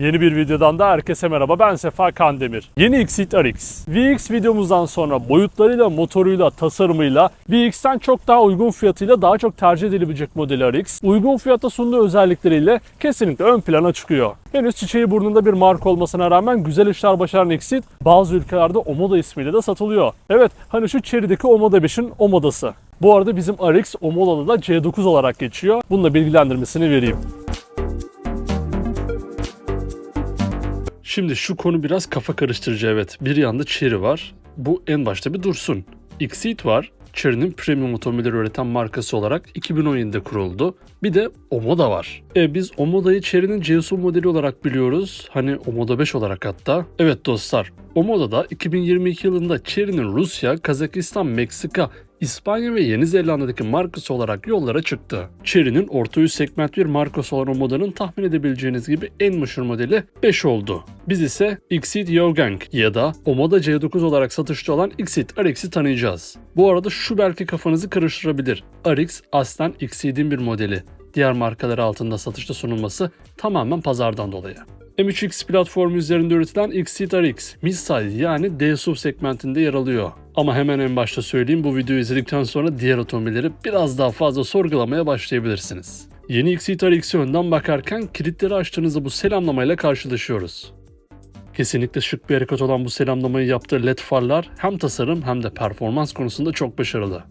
Yeni bir videodan da herkese merhaba. Ben Sefa Kandemir. Yeni Xit RX. VX videomuzdan sonra boyutlarıyla, motoruyla, tasarımıyla VX'ten çok daha uygun fiyatıyla daha çok tercih edilebilecek modeli RX. Uygun fiyata sunduğu özellikleriyle kesinlikle ön plana çıkıyor. Henüz çiçeği burnunda bir marka olmasına rağmen güzel işler başaran Xit bazı ülkelerde Omoda ismiyle de satılıyor. Evet hani şu Cherry'deki Omoda 5'in Omoda'sı. Bu arada bizim RX Omoda'da da C9 olarak geçiyor. Bununla bilgilendirmesini vereyim. Şimdi şu konu biraz kafa karıştırıcı evet. Bir yanda Chery var. Bu en başta bir dursun. Xceed var. Chery'nin premium otomobiller üreten markası olarak 2017'de kuruldu. Bir de Omoda var. E biz Omoda'yı Chery'nin CSU modeli olarak biliyoruz. Hani Omoda 5 olarak hatta. Evet dostlar. Omoda'da 2022 yılında Chery'nin Rusya, Kazakistan, Meksika, İspanya ve Yeni Zelanda'daki markası olarak yollara çıktı. Chery'nin orta üst segment bir markası olan o modanın tahmin edebileceğiniz gibi en meşhur modeli 5 oldu. Biz ise Xceed Yogang ya da Omoda C9 olarak satışta olan Xceed RX'i tanıyacağız. Bu arada şu belki kafanızı karıştırabilir. RX aslen Xceed'in bir modeli. Diğer markalar altında satışta sunulması tamamen pazardan dolayı. M3X platformu üzerinde üretilen Xceed RX, midsize yani D SUV segmentinde yer alıyor. Ama hemen en başta söyleyeyim bu videoyu izledikten sonra diğer otomobilleri biraz daha fazla sorgulamaya başlayabilirsiniz. Yeni Xceed RX'e önden bakarken kilitleri açtığınızda bu selamlamayla karşılaşıyoruz. Kesinlikle şık bir hareket olan bu selamlamayı yaptığı led farlar hem tasarım hem de performans konusunda çok başarılı.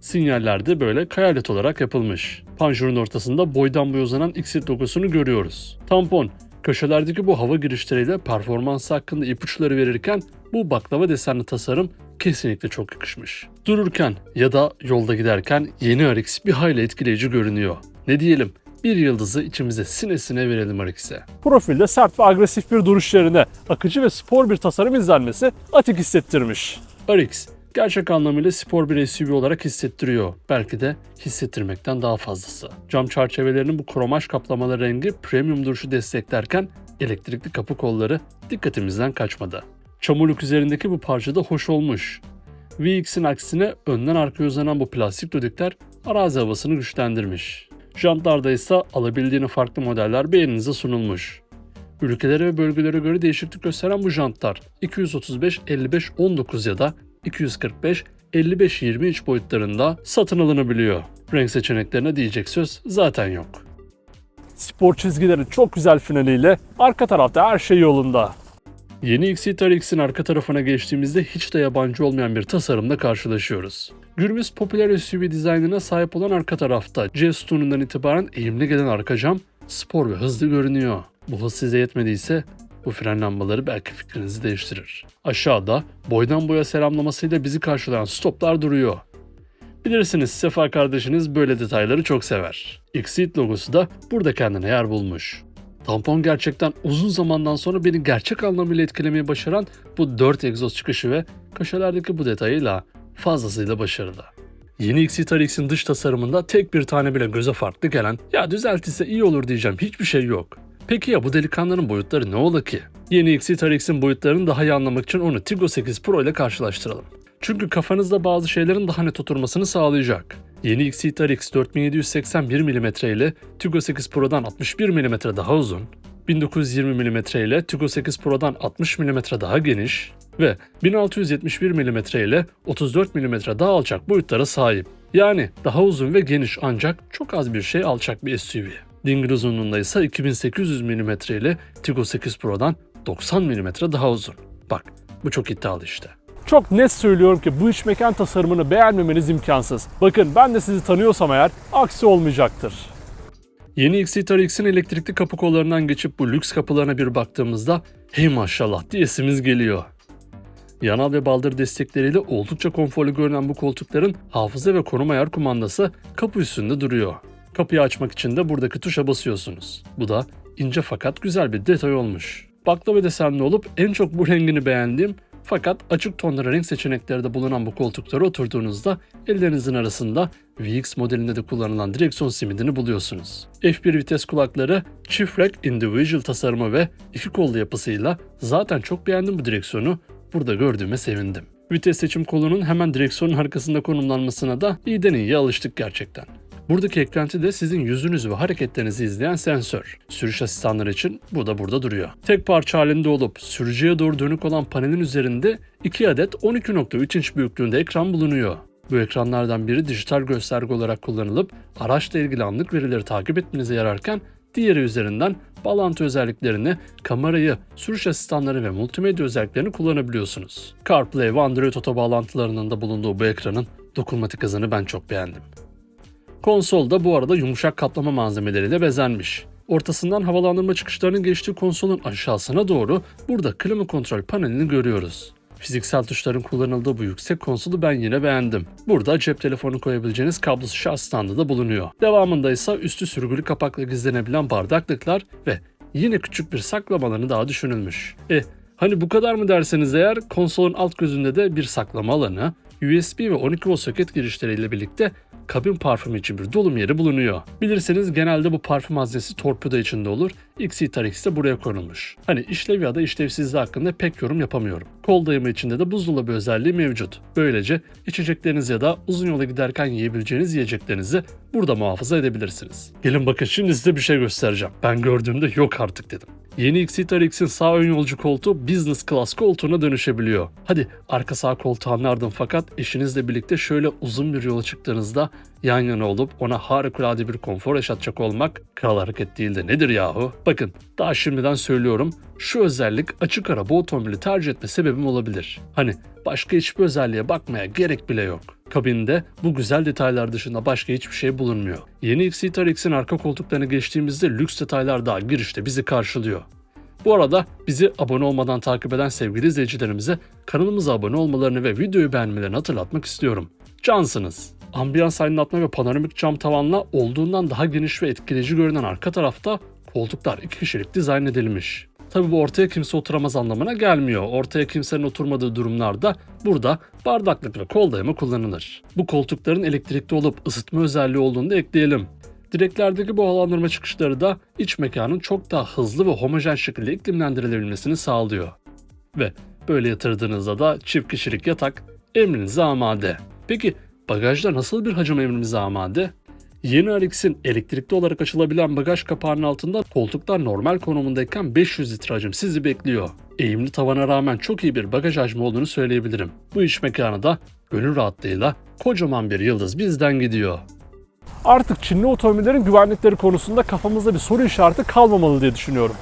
Sinyaller de böyle kayalet olarak yapılmış. Panjurun ortasında boydan boya uzanan Xceed logosunu görüyoruz. Tampon, köşelerdeki bu hava girişleriyle performans hakkında ipuçları verirken bu baklava desenli tasarım kesinlikle çok yakışmış. Dururken ya da yolda giderken yeni RX bir hayli etkileyici görünüyor. Ne diyelim, bir yıldızı içimize sine sine verelim RX'e. Profilde sert ve agresif bir duruş yerine akıcı ve spor bir tasarım izlenmesi atik hissettirmiş. RX gerçek anlamıyla spor bir SUV olarak hissettiriyor. Belki de hissettirmekten daha fazlası. Cam çerçevelerinin bu kromaj kaplamalı rengi premium duruşu desteklerken elektrikli kapı kolları dikkatimizden kaçmadı. Çamurluk üzerindeki bu parça da hoş olmuş. VX'in aksine önden arkaya uzanan bu plastik düdükler arazi havasını güçlendirmiş. Jantlarda ise alabildiğini farklı modeller beğeninize sunulmuş. Ülkelere ve bölgelere göre değişiklik gösteren bu jantlar 235, 55, 19 ya da 245, 55, 23 boyutlarında satın alınabiliyor. Renk seçeneklerine diyecek söz zaten yok. Spor çizgileri çok güzel finaliyle arka tarafta her şey yolunda. Yeni Xceed RX'in arka tarafına geçtiğimizde hiç de yabancı olmayan bir tasarımla karşılaşıyoruz. Günümüz popüler SUV dizaynına sahip olan arka tarafta C sütunundan itibaren eğimli gelen arka cam spor ve hızlı görünüyor. Bu hız size yetmediyse bu fren lambaları belki fikrinizi değiştirir. Aşağıda boydan boya selamlamasıyla bizi karşılayan stoplar duruyor. Bilirsiniz Sefa kardeşiniz böyle detayları çok sever. Xceed logosu da burada kendine yer bulmuş. Tampon gerçekten uzun zamandan sonra beni gerçek anlamıyla etkilemeyi başaran bu 4 egzoz çıkışı ve köşelerdeki bu detayıyla fazlasıyla başarılı. Yeni Xceed RX'in dış tasarımında tek bir tane bile göze farklı gelen ya düzeltilse iyi olur diyeceğim hiçbir şey yok. Peki ya bu delikanlının boyutları ne ola ki? Yeni Xceed RX'in boyutlarını daha iyi anlamak için onu Tiggo 8 Pro ile karşılaştıralım. Çünkü kafanızda bazı şeylerin daha net oturmasını sağlayacak. Yeni Xceed RX 4781 mm ile Tiggo 8 Pro'dan 61 mm daha uzun, 1920 mm ile Tiggo 8 Pro'dan 60 mm daha geniş ve 1671 mm ile 34 mm daha alçak boyutlara sahip. Yani daha uzun ve geniş ancak çok az bir şey alçak bir SUV. Dingil uzunluğunda ise 2800 mm ile Tiggo 8 Pro'dan 90 mm daha uzun. Bak bu çok iddialı işte. Çok net söylüyorum ki bu iç mekan tasarımını beğenmemeniz imkansız. Bakın ben de sizi tanıyorsam eğer aksi olmayacaktır. Yeni Xceed RX'in elektrikli kapı kollarından geçip bu lüks kapılarına bir baktığımızda hey maşallah diyesimiz geliyor. Yanal ve baldır destekleriyle oldukça konforlu görünen bu koltukların hafıza ve konum ayar kumandası kapı üstünde duruyor. Kapıyı açmak için de buradaki tuşa basıyorsunuz. Bu da ince fakat güzel bir detay olmuş. Baklava desenli olup en çok bu rengini beğendiğim fakat açık tonlara renk seçenekleri de bulunan bu koltuklara oturduğunuzda ellerinizin arasında VX modelinde de kullanılan direksiyon simidini buluyorsunuz. F1 vites kulakları, çift rack individual tasarımı ve iki kollu yapısıyla zaten çok beğendim bu direksiyonu burada gördüğüme sevindim. Vites seçim kolunun hemen direksiyonun arkasında konumlanmasına da iyiden iyiye alıştık gerçekten. Buradaki eklenti de sizin yüzünüzü ve hareketlerinizi izleyen sensör. Sürüş asistanları için bu da burada duruyor. Tek parça halinde olup sürücüye doğru dönük olan panelin üzerinde 2 adet 12.3 inç büyüklüğünde ekran bulunuyor. Bu ekranlardan biri dijital gösterge olarak kullanılıp araçla ilgili anlık verileri takip etmenize yararken diğeri üzerinden bağlantı özelliklerini, kamerayı, sürüş asistanları ve multimedya özelliklerini kullanabiliyorsunuz. CarPlay ve Android Auto bağlantılarının da bulunduğu bu ekranın dokunmatik hızını ben çok beğendim. Konsol da bu arada yumuşak kaplama malzemeleriyle bezenmiş. Ortasından havalandırma çıkışlarının geçtiği konsolun aşağısına doğru burada klima kontrol panelini görüyoruz. Fiziksel tuşların kullanıldığı bu yüksek konsolu ben yine beğendim. Burada cep telefonu koyabileceğiniz kablosuz şarj standı da bulunuyor. Devamında ise üstü sürgülü kapakla gizlenebilen bardaklıklar ve yine küçük bir saklama alanı daha düşünülmüş. E hani bu kadar mı derseniz eğer konsolun alt gözünde de bir saklama alanı, USB ve 12 volt soket girişleriyle birlikte kabin parfümü için bir dolum yeri bulunuyor. Bilirseniz genelde bu parfüm haznesi torpido içinde olur. XC-Tarix de buraya konulmuş. Hani işlev ya da işlevsizliği hakkında pek yorum yapamıyorum. Kol dayımı içinde de buzdolabı özelliği mevcut. Böylece içecekleriniz ya da uzun yola giderken yiyebileceğiniz yiyeceklerinizi burada muhafaza edebilirsiniz. Gelin bakın şimdi size bir şey göstereceğim. Ben gördüğümde yok artık dedim. Yeni XC-Tarix'in sağ ön yolcu koltuğu business class koltuğuna dönüşebiliyor. Hadi arka sağ koltuğu anlardım fakat eşinizle birlikte şöyle uzun bir yola çıktığınızda yan yana olup ona harikulade bir konfor yaşatacak olmak kral hareket değil de nedir yahu? Bakın daha şimdiden söylüyorum şu özellik açık ara bu otomobili tercih etme sebebim olabilir. Hani başka hiçbir özelliğe bakmaya gerek bile yok. Kabinde bu güzel detaylar dışında başka hiçbir şey bulunmuyor. Yeni XC-Tarix'in arka koltuklarına geçtiğimizde lüks detaylar daha girişte bizi karşılıyor. Bu arada bizi abone olmadan takip eden sevgili izleyicilerimize kanalımıza abone olmalarını ve videoyu beğenmelerini hatırlatmak istiyorum. Cansınız. Ambiyans aydınlatma ve panoramik cam tavanla olduğundan daha geniş ve etkileyici görünen arka tarafta koltuklar iki kişilik dizayn edilmiş. Tabi bu ortaya kimse oturamaz anlamına gelmiyor. Ortaya kimsenin oturmadığı durumlarda burada bardaklık ve kol dayama kullanılır. Bu koltukların elektrikli olup ısıtma özelliği olduğunu da ekleyelim. Direklerdeki bu havalandırma çıkışları da iç mekanın çok daha hızlı ve homojen şekilde iklimlendirilebilmesini sağlıyor. Ve böyle yatırdığınızda da çift kişilik yatak emrinize amade. Peki bagajda nasıl bir hacim emrimize amade? Yeni RX'in elektrikli olarak açılabilen bagaj kapağının altında koltuklar normal konumundayken 500 litre hacim sizi bekliyor. Eğimli tavana rağmen çok iyi bir bagaj hacmi olduğunu söyleyebilirim. Bu iç mekanı da gönül rahatlığıyla kocaman bir yıldız bizden gidiyor. Artık Çinli otomobillerin güvenlikleri konusunda kafamızda bir soru işareti kalmamalı diye düşünüyorum.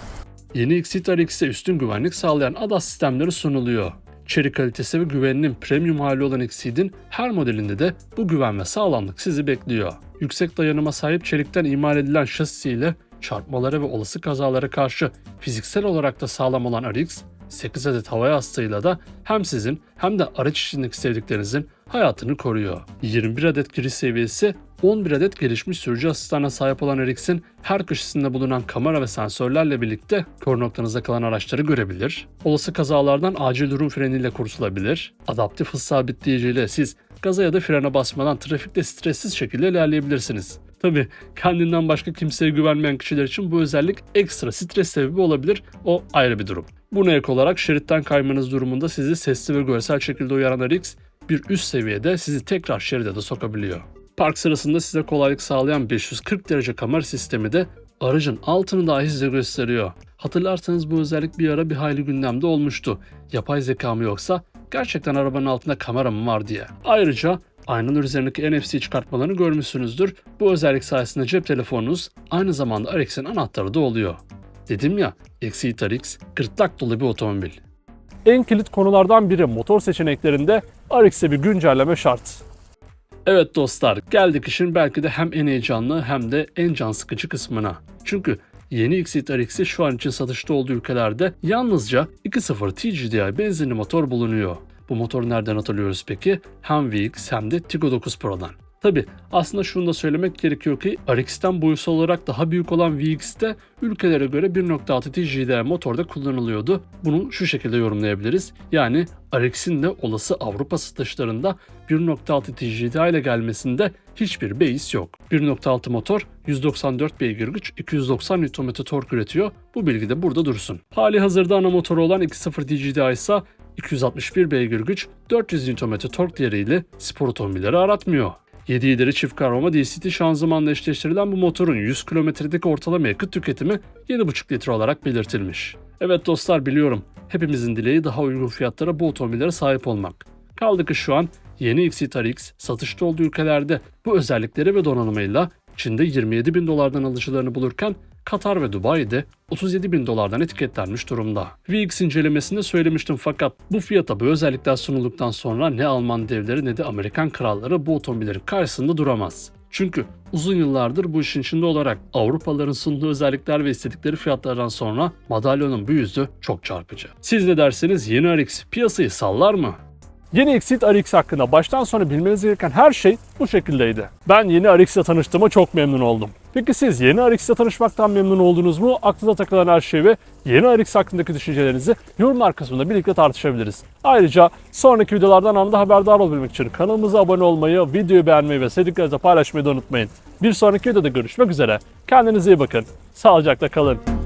Yeni X-Car X'e üstün güvenlik sağlayan ADAS sistemleri sunuluyor. İçerik kalitesi ve güveninin premium hali olan Exceed'in her modelinde de bu güven ve sağlamlık sizi bekliyor. Yüksek dayanıma sahip çelikten imal edilen şasisiyle çarpmalara ve olası kazalara karşı fiziksel olarak da sağlam olan RX, 8 adet hava yastığıyla da hem sizin hem de araç içindeki sevdiklerinizin hayatını koruyor. 21 adet giriş seviyesi, 11 adet gelişmiş sürücü asistanına sahip olan RX'in her köşesinde bulunan kamera ve sensörlerle birlikte kör noktanızda kalan araçları görebilir. Olası kazalardan acil durum freniyle kurtulabilir. Adaptif hız sabitleyiciyle siz gaza ya da frene basmadan trafikte stressiz şekilde ilerleyebilirsiniz. Tabi kendinden başka kimseye güvenmeyen kişiler için bu özellik ekstra stres sebebi olabilir. O ayrı bir durum. Buna ek olarak şeritten kaymanız durumunda sizi sesli ve görsel şekilde uyaran RX bir üst seviyede sizi tekrar şeride de sokabiliyor. Park sırasında size kolaylık sağlayan 540 derece kamera sistemi de aracın altını dahi size gösteriyor. Hatırlarsanız bu özellik bir ara bir hayli gündemde olmuştu. Yapay zeka mı yoksa gerçekten arabanın altında kamera mı var diye. Ayrıca aynalar üzerindeki NFC çıkartmalarını görmüşsünüzdür. Bu özellik sayesinde cep telefonunuz aynı zamanda RX'in anahtarı da oluyor. Dedim ya, XC-Tarix gırtlak dolu bir otomobil. En kilit konulardan biri motor seçeneklerinde RX'e bir güncelleme şart. Evet dostlar, geldik işin belki de hem en heyecanlı hem de en can sıkıcı kısmına. Çünkü yeni X-Seat RX'i şu an için satışta olduğu ülkelerde yalnızca 2.0 TGDI benzinli motor bulunuyor. Bu motoru nereden hatırlıyoruz peki? Hem VX hem de Tiggo 9 Pro'dan. Tabi aslında şunu da söylemek gerekiyor ki RX'ten boyutsal olarak daha büyük olan VX'te ülkelere göre 1.6 TGDI motorda kullanılıyordu. Bunu şu şekilde yorumlayabiliriz. Yani RX'in de olası Avrupa satışlarında 1.6 TGDI ile gelmesinde hiçbir beis yok. 1.6 motor 194 beygir güç 290 Nm tork üretiyor. Bu bilgi de burada dursun. Hali hazırda ana motoru olan 2.0 TGDI ise 261 beygir güç 400 Nm tork değeriyle spor otomobilleri aratmıyor. 7 ileri çift kavrama DCT şanzımanla eşleştirilen bu motorun 100 kilometredeki ortalama yakıt tüketimi 7,5 litre olarak belirtilmiş. Evet dostlar biliyorum, hepimizin dileği daha uygun fiyatlara bu otomobillere sahip olmak. Kaldı ki şu an yeni XC-RX satışta olduğu ülkelerde bu özellikleri ve donanımıyla Çin'de 27 bin dolardan alıcılarını bulurken Katar ve Dubai'de 37 bin dolardan etiketlenmiş durumda. VX incelemesinde söylemiştim fakat bu fiyata bu özellikler sunulduktan sonra ne Alman devleri ne de Amerikan kralları bu otomobillerin karşısında duramaz. Çünkü uzun yıllardır bu işin içinde olarak Avrupalıların sunduğu özellikler ve istedikleri fiyatlardan sonra madalyonun bu yüzü çok çarpıcı. Siz ne derseniz yeni RX piyasayı sallar mı? Yeni Exit RX hakkında baştan sona bilmeniz gereken her şey bu şekildeydi. Ben yeni RX ile tanıştığıma çok memnun oldum. Peki siz yeni RX ile tanışmaktan memnun oldunuz mu? Aklınıza takılan her şeyi ve yeni RX hakkındaki düşüncelerinizi yorumlar kısmında birlikte tartışabiliriz. Ayrıca sonraki videolardan anında haberdar olabilmek için kanalımıza abone olmayı, videoyu beğenmeyi ve sevdiklerinizle paylaşmayı da unutmayın. Bir sonraki videoda görüşmek üzere. Kendinize iyi bakın. Sağlıcakla kalın.